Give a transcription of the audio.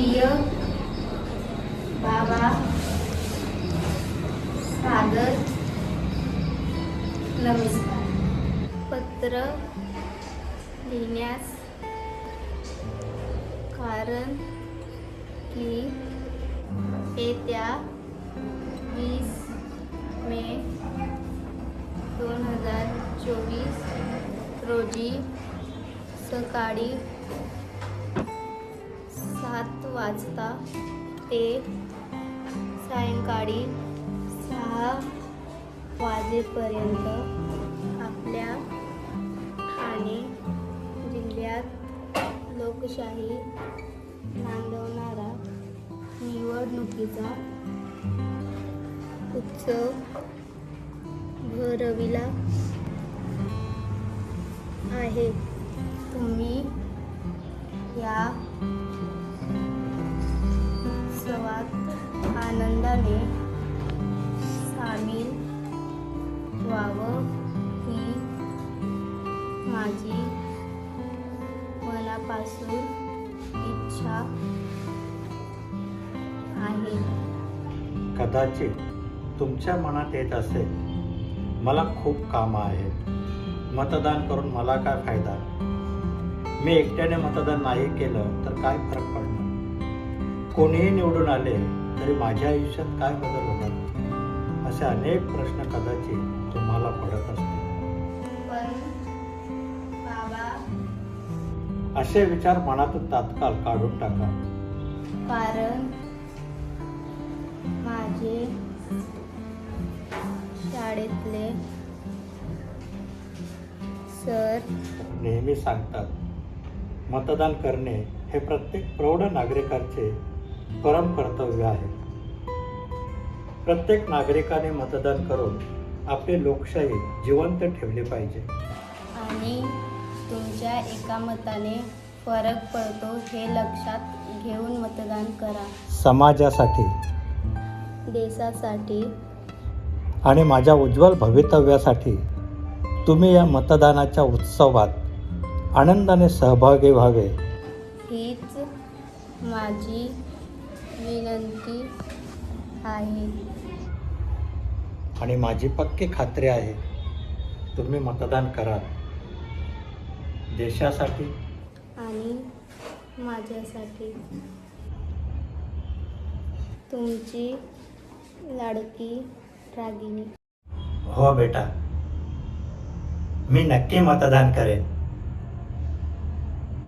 प्रिय बाबा सादर नमस्कार. पत्र लिहिण्यास कारण की येत्या वीस मे दोन हजार चोवीस रोजी सकाळी वाजता ते सायंकाळी सहा वाजेपर्यंत आपल्या ठाणे जिल्ह्यात लोकशाही नांदवणारा निवडणुकीचा उत्सव भरविला आहे. तुम्ही आनंदाने सामील व्हावं ही माझी मनापासून इच्छा आहे. कदाचित तुमच्या मनात येत असेल मला खूप कामं आहेत. मतदान करून मला काय फायदा? मी एकट्याने मतदान नाही केलं तर काय फरक पडणार? कोणीही निवडून आले तरी माझ्या आयुष्यात काय बदल होणार? असे अनेक प्रश्न कदाचित तुम्हाला पडत असतील. बाबा असे विचार मनातून तात्काळ काढून टाका. कारण माझे शाळेतले सर नेहमी सांगतात मतदान करणे हे प्रत्येक प्रौढ नागरिकाचे परम कर्तव्य आहे. प्रत्येक नागरिकाने मतदान करून आपली लोकशाही जिवंत ठेवली पाहिजे. आणि तुमच्या एका मताने फरक पडतो हे लक्षात घेऊन मतदान करा. समाजासाठी देशासाठी आणि माझ्या उज्ज्वल भवितव्यासाठी तुम्ही या मतदानाच्या उत्सवात आनंदाने सहभागी व्हावे. हीच माझी विनंती आहे. आणि माझी पक्की खात्री आहे तुम्ही मतदान कराल. देशासाठी. आणि माझ्यासाठी. तुमची लाडकी रागिनी हो बेटा. मी नक्की मतदान करेन.